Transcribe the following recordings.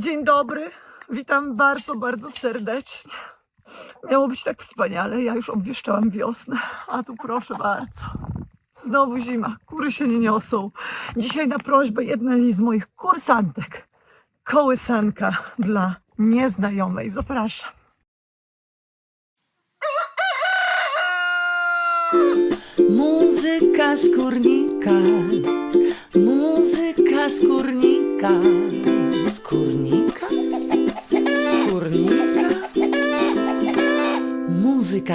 Dzień dobry, witam bardzo, bardzo serdecznie. Miało być tak wspaniale, ja już obwieszczałam wiosnę, a tu proszę bardzo. Znowu zima, kury się nie niosą. Dzisiaj na prośbę jednej z moich kursantek kołysanka dla nieznajomej. Zapraszam. Muzyka z kurnika, muzyka z kurnika, z kurnika,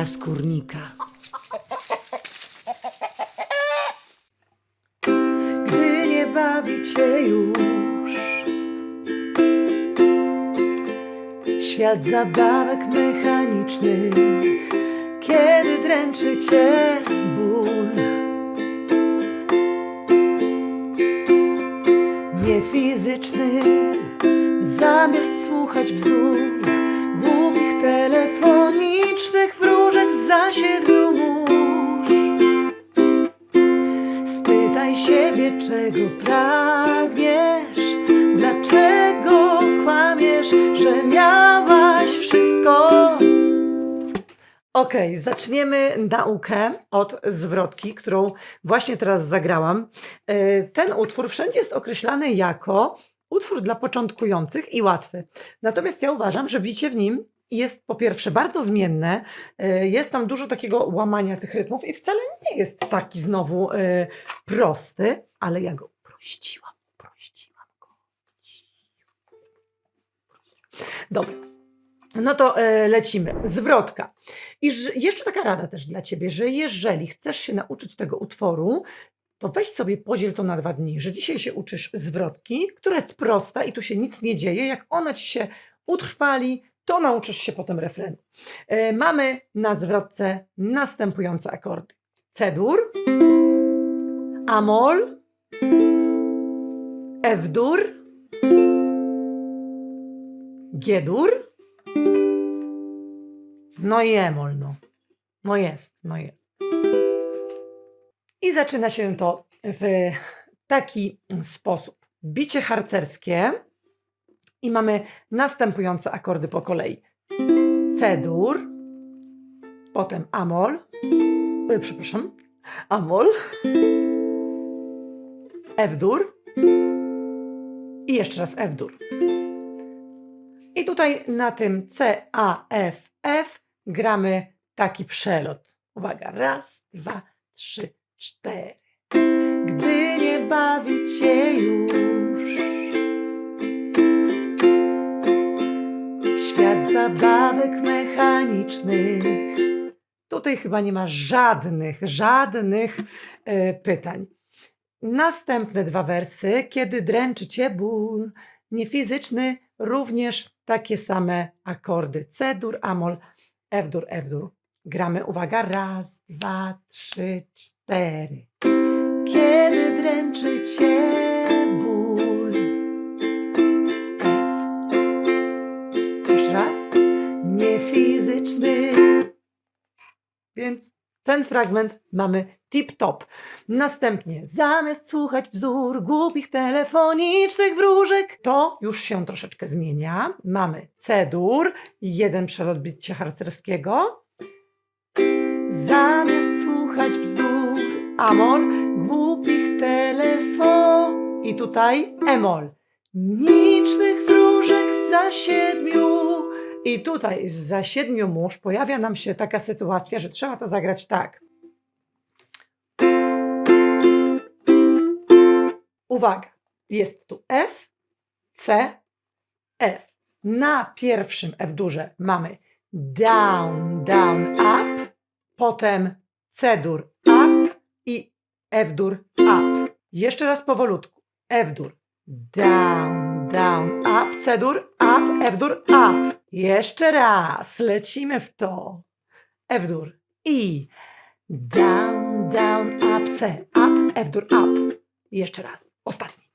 kurnika. Gdy nie bawi cię już świat zabawek mechanicznych, kiedy dręczy cię ból. Nie fizyczny, zamiast słuchać bzdur, wróżek za siedmiu mórz. Spytaj siebie, czego pragniesz, dlaczego kłamiesz, że miałaś wszystko. Okej, zaczniemy naukę od zwrotki, którą właśnie teraz zagrałam. E, Ten utwór wszędzie jest określany jako utwór dla początkujących i łatwy. Natomiast ja uważam, że bicie w nim jest po pierwsze bardzo zmienne, e, jest tam dużo takiego łamania tych rytmów i wcale nie jest taki znowu e, prosty, ale ja go uprościłam, uprościłam go. Dobra. No to e, lecimy. Zwrotka. I jeszcze taka rada też dla ciebie, że jeżeli chcesz się nauczyć tego utworu, to weź sobie podziel to na dwa dni, że dzisiaj się uczysz zwrotki, która jest prosta i tu się nic nie dzieje. Jak ona ci się utrwali, to nauczysz się potem refrenu. E, mamy na zwrotce następujące akordy. C-dur, A-moll, F-dur, G-dur, no i emol, no. No jest, no jest. I zaczyna się to w taki sposób. Bicie harcerskie i mamy następujące akordy po kolei. C-dur, potem amol, e, przepraszam, amol, F-dur i jeszcze raz F-dur. I tutaj na tym C, A, F, F gramy taki przelot. Uwaga, raz, dwa, trzy, cztery. Gdy nie bawi cię już świat zabawek mechanicznych. Tutaj chyba nie ma żadnych, żadnych e, pytań. Następne dwa wersy. Kiedy dręczy cię ból, niefizyczny, również takie same akordy. C-dur, amol, F-dur, F-dur. Gramy, uwaga, raz, dwa, trzy, cztery. Kiedy dręczy cię Więc ten fragment mamy tip-top. Następnie, zamiast słuchać bzdur głupich telefonicznych wróżek, to już się troszeczkę zmienia. Mamy C-dur, jeden przelot bicia harcerskiego. Zamiast słuchać bzdur, amol, głupich telefon. I tutaj emol. Nicznych wróżek za siedmiu. I tutaj za siedmiu mórz pojawia nam się taka sytuacja, że trzeba to zagrać tak. Uwaga, jest tu F, C, F. Na pierwszym F duże mamy down, down, up, potem C dur, up i F dur, up. Jeszcze raz powolutku. F dur, down, down, up, C dur, up, F dur, up. Jeszcze raz, lecimy w to. F dur i down, down, up, C, up, F dur, up. Jeszcze raz, ostatni.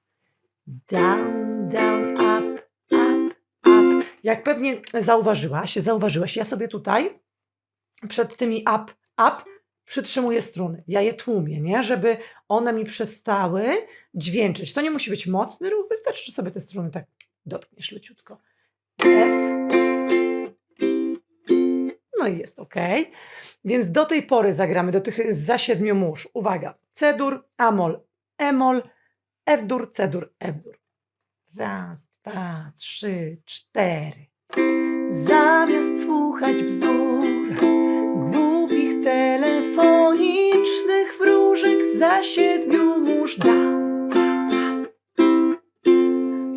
Down, down, up, up, up. Jak pewnie zauważyłaś, zauważyłeś, ja sobie tutaj przed tymi up, up przytrzymuję struny. Ja je tłumię, nie? żeby one mi przestały dźwięczyć. To nie musi być mocny ruch, wystarczy, że sobie te struny tak dotkniesz leciutko. F. No i jest ok. Więc do tej pory zagramy do tych za siedmiu mórz. Uwaga. C-dur, A-mol, E-mol, F-dur, C-dur, F-dur. Raz, dwa, trzy, cztery. Zamiast słuchać bzdur, głupich telefonicznych wróżek za siedmiu mórz dam.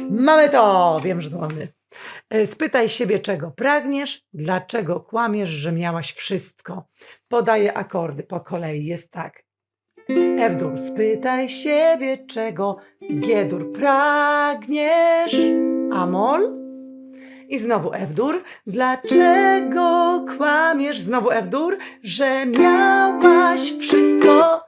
Mamy to! Wiem, że to mamy. E, Spytaj siebie, czego pragniesz, dlaczego kłamiesz, że miałaś wszystko. Podaję akordy po kolei. Jest tak. F-dur. Spytaj siebie, czego G-dur pragniesz. A-mol. I znowu F-dur. Dlaczego kłamiesz? Znowu F-dur, że miałaś wszystko.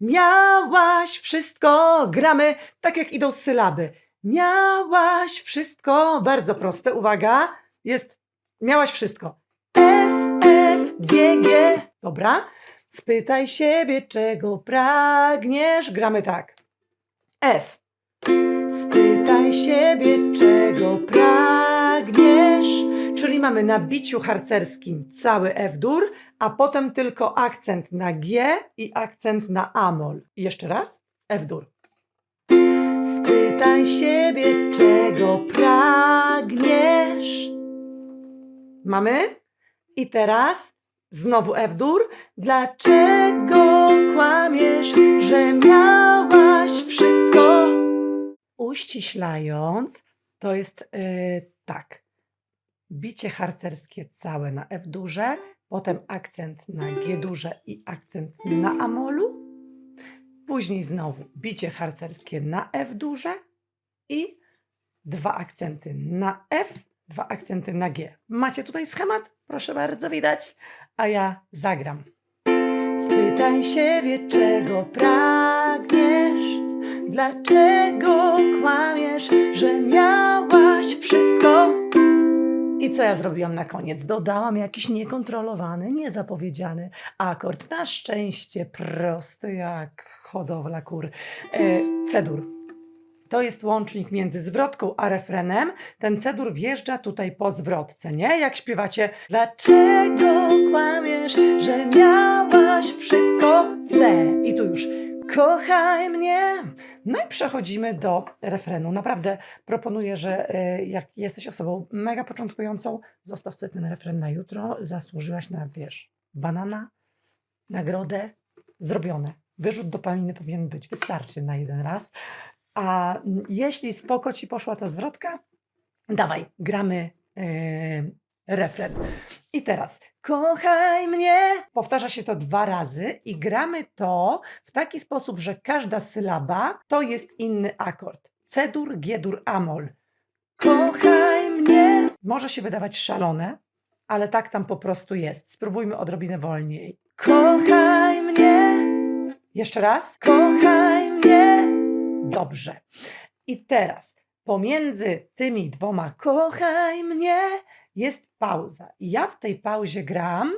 Miałaś wszystko. Gramy tak, jak idą sylaby. Miałaś wszystko. Bardzo proste. Uwaga. Jest miałaś wszystko. F, F, G, G. Dobra. Spytaj siebie, czego pragniesz. Gramy tak. F. Spytaj siebie, czego pragniesz. Czyli mamy na biciu harcerskim cały F-dur, a potem tylko akcent na G i akcent na A-mol. I jeszcze raz. F-dur. Spytaj siebie, czego pragniesz. Mamy? I teraz znowu F-dur. Dlaczego kłamiesz, że miałaś wszystko? Uściślając, to jest yy, tak. Bicie harcerskie całe na F-durze, potem akcent na G-durze i akcent na amolu. Później znowu bicie harcerskie na F-durze i dwa akcenty na F, dwa akcenty na G. Macie tutaj schemat? Proszę bardzo, widać. A ja zagram. Spytaj siebie, czego pragniesz, dlaczego kłamiesz, że miałaś wszystko. I co ja zrobiłam na koniec? Dodałam jakiś niekontrolowany, niezapowiedziany akord. Na szczęście prosty jak hodowla kur. E, cedur. To jest łącznik między zwrotką a refrenem. Ten cedur wjeżdża tutaj po zwrotce, nie? Jak śpiewacie Dlaczego kłamiesz, że miałaś wszystko? C. I tu już kochaj mnie. No i przechodzimy do refrenu. Naprawdę proponuję, że e, jak jesteś osobą mega początkującą, zostaw sobie ten refren na jutro. Zasłużyłaś na, wiesz, banana, nagrodę, zrobione. Wyrzut dopaminy powinien być, wystarczy na jeden raz. A jeśli spoko ci poszła ta zwrotka, dawaj, gramy e, refren. I teraz, kochaj mnie. Powtarza się to dwa razy i gramy to w taki sposób, że każda sylaba to jest inny akord. C-dur, G-dur, A-mol. Kochaj mnie. Może się wydawać szalone, ale tak tam po prostu jest. Spróbujmy odrobinę wolniej. Kochaj mnie. Jeszcze raz. Kochaj mnie. Dobrze. I teraz pomiędzy tymi dwoma kochaj mnie jest pauza. I ja w tej pauzie gram,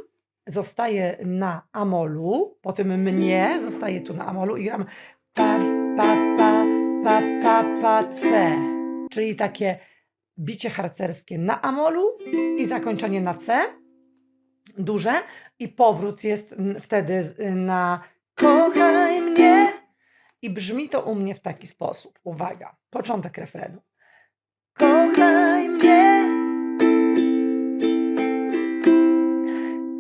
zostaję na amolu, potem mnie zostaje tu na amolu i gram pa, pa, pa, pa, pa, pa, c. Czyli takie bicie harcerskie na amolu i zakończenie na c, duże i powrót jest mm, wtedy na kochaj mnie i brzmi to u mnie w taki sposób. Uwaga, początek refrenu. Kochaj mnie,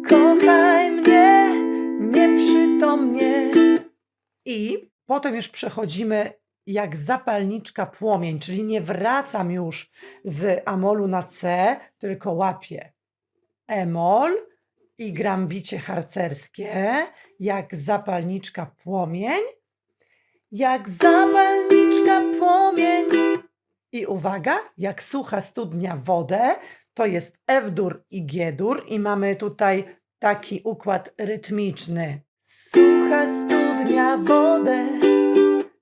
kochaj mnie, nieprzytomnie. I potem już przechodzimy jak zapalniczka płomień, czyli nie wracam już z amolu na C, tylko łapię emol i gram bicie harcerskie, jak zapalniczka płomień, jak zapalniczka płomień. I uwaga, jak sucha studnia wodę, to jest F-dur i G-dur i mamy tutaj taki układ rytmiczny. Sucha studnia wodę,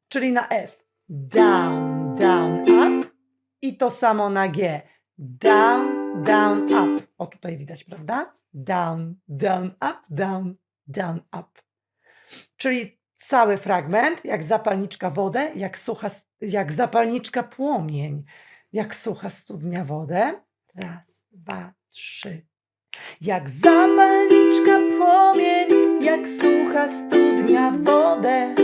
czyli na F. Down, down, up. I to samo na G. Down, down, up. O tutaj widać, prawda? Down, down, up, down, down, up. Czyli cały fragment, jak zapalniczka wodę, jak sucha, jak zapalniczka płomień. jak sucha studnia wodę. Raz, dwa, trzy. Jak zapalniczka płomień, jak sucha studnia wodę.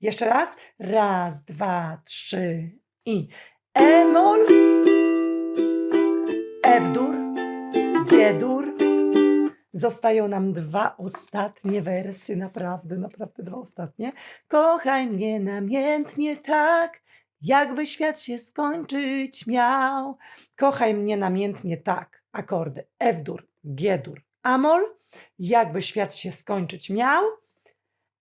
Jeszcze raz. Raz, dwa, trzy i E-mol, F-dur, G-dur. Zostają nam dwa ostatnie wersy, naprawdę, naprawdę dwa ostatnie. Kochaj mnie namiętnie tak, jakby świat się skończyć miał. Kochaj mnie namiętnie tak. Akordy F-dur, G-dur, A-mol, jakby świat się skończyć miał.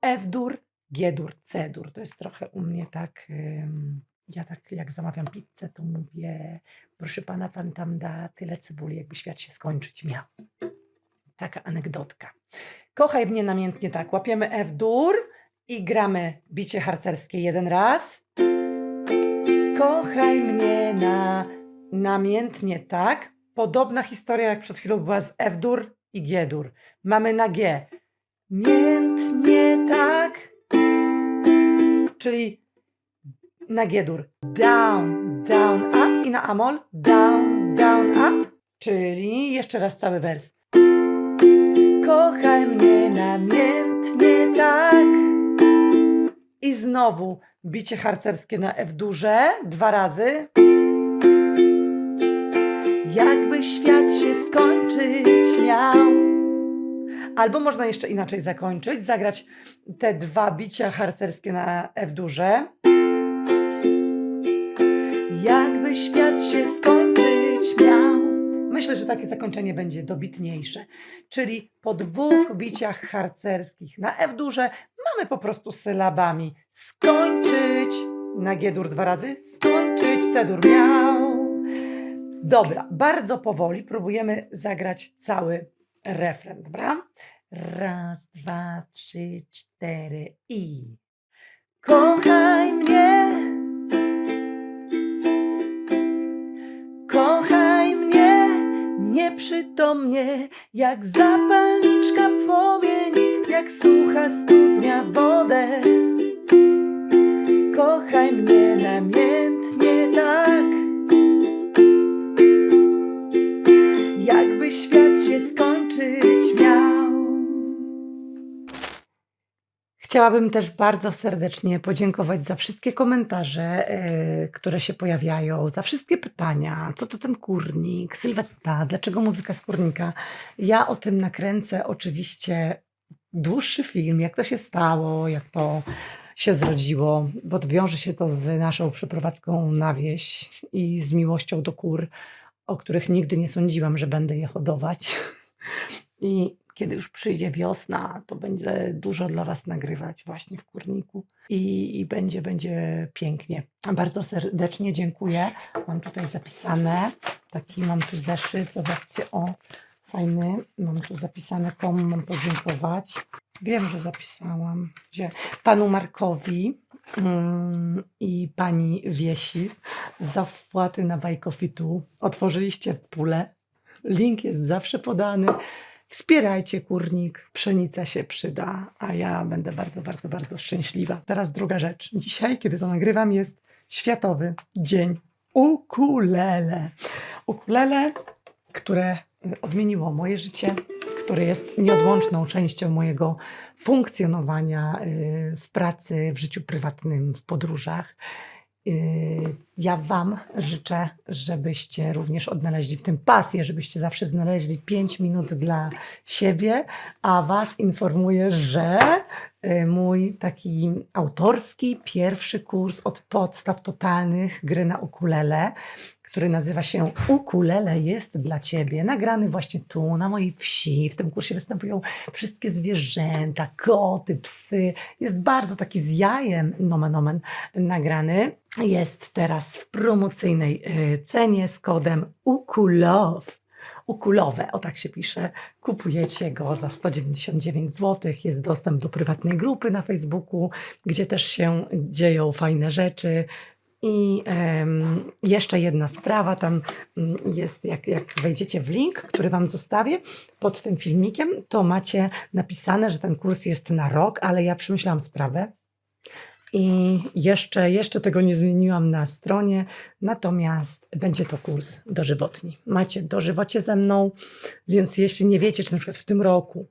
F-dur, G-dur, C-dur. To jest trochę u mnie tak. ym, ja tak jak zamawiam pizzę, to mówię, proszę pana, pan tam da tyle cebuli, jakby świat się skończyć miał. Taka anegdotka. Kochaj mnie namiętnie tak. Łapiemy F-dur i gramy bicie harcerskie jeden raz. Kochaj mnie na namiętnie tak. Podobna historia jak przed chwilą była z F-dur i G-dur. Mamy na G. Miętnie tak. Czyli na G-dur. Down, down, up i na Amol. Down, down, up. Czyli jeszcze raz cały wers. Kochaj mnie namiętnie tak. I znowu bicie harcerskie na F duże, dwa razy. Jakby świat się skończyć miał. Albo można jeszcze inaczej zakończyć, zagrać te dwa bicia harcerskie na F duże. Jakby świat się skończyć miał. Myślę, że takie zakończenie będzie dobitniejsze. Czyli po dwóch biciach harcerskich na F duże mamy po prostu sylabami skończyć na G dur dwa razy, skończyć C dur miał. Dobra, bardzo powoli próbujemy zagrać cały refren, dobra? Raz, dwa, trzy, cztery i kochaj mnie. Kochaj nieprzytomnie, jak zapalniczka płomień, jak sucha studnia wodę. Kochaj mnie namiętnie Chciałabym też bardzo serdecznie podziękować za wszystkie komentarze, e, które się pojawiają, za wszystkie pytania. Co to ten kurnik? Sylwetta, dlaczego muzyka z kurnika? Ja o tym nakręcę oczywiście dłuższy film, jak to się stało, jak to się zrodziło, bo wiąże się to z naszą przeprowadzką na wieś i z miłością do kur, o których nigdy nie sądziłam, że będę je hodować. I kiedy już przyjdzie wiosna, to będzie dużo dla Was nagrywać właśnie w kurniku i, i będzie, będzie pięknie. Bardzo serdecznie dziękuję. Mam tutaj zapisane, taki mam tu zeszyt, zobaczcie, o, fajny. Mam tu zapisane, komu mam podziękować. Wiem, że zapisałam. Panu Markowi mm, i pani Wiesi za wpłaty na Bajkofitu. Otworzyliście pulę. Link jest zawsze podany. Wspierajcie kurnik, pszenica się przyda, a ja będę bardzo, bardzo, bardzo szczęśliwa. Teraz druga rzecz. Dzisiaj, kiedy to nagrywam, jest Światowy Dzień Ukulele. Ukulele, które odmieniło moje życie, które jest nieodłączną częścią mojego funkcjonowania y, w pracy, w życiu prywatnym, w podróżach. Y, Ja Wam życzę, żebyście również odnaleźli w tym pasję, żebyście zawsze znaleźli 5 minut dla siebie, a Was informuję, że y, mój taki autorski pierwszy kurs od podstaw totalnych gry na ukulele, który nazywa się Ukulele jest dla Ciebie, nagrany właśnie tu, na mojej wsi. W tym kursie występują wszystkie zwierzęta, koty, psy. Jest bardzo taki z jajem, nomen omen, nagrany. Jest teraz w promocyjnej y, cenie z kodem UKULOW. Ukulowe, o tak się pisze. Kupujecie go za 199 zł. Jest dostęp do prywatnej grupy na Facebooku, gdzie też się dzieją fajne rzeczy. I em, jeszcze jedna sprawa, tam mm, jest, jak, jak wejdziecie w link, który Wam zostawię pod tym filmikiem, to macie napisane, że ten kurs jest na rok, ale ja przemyślałam sprawę I jeszcze, jeszcze tego nie zmieniłam na stronie, natomiast będzie to kurs dożywotni. Macie dożywocie ze mną, więc jeśli nie wiecie, czy na przykład w tym roku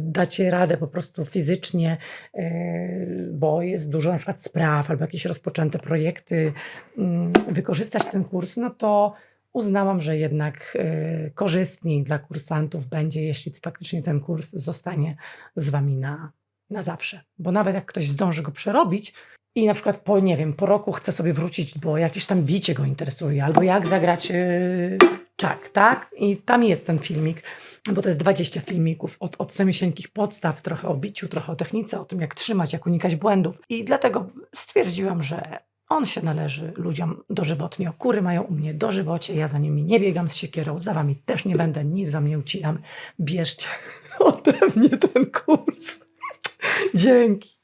dacie radę po prostu fizycznie, yy, bo jest dużo na przykład spraw albo jakieś rozpoczęte projekty, mm, wykorzystać ten kurs, no to uznałam, że jednak yy, korzystniej dla kursantów będzie, jeśli faktycznie ten kurs zostanie z Wami na, na zawsze. Bo nawet jak ktoś zdąży go przerobić i na przykład po, nie wiem, po roku chce sobie wrócić, bo jakieś tam bicie go interesuje, albo jak zagrać yy, czak, tak? I tam jest ten filmik, bo to jest 20 filmików od, od podstaw, trochę o biciu, trochę o technice, o tym jak trzymać, jak unikać błędów. I dlatego stwierdziłam, że on się należy ludziom dożywotnio. Kury mają u mnie dożywocie, ja za nimi nie biegam z siekierą, za wami też nie będę, nic wam nie ucinam. Bierzcie ode mnie ten kurs. Dzięki.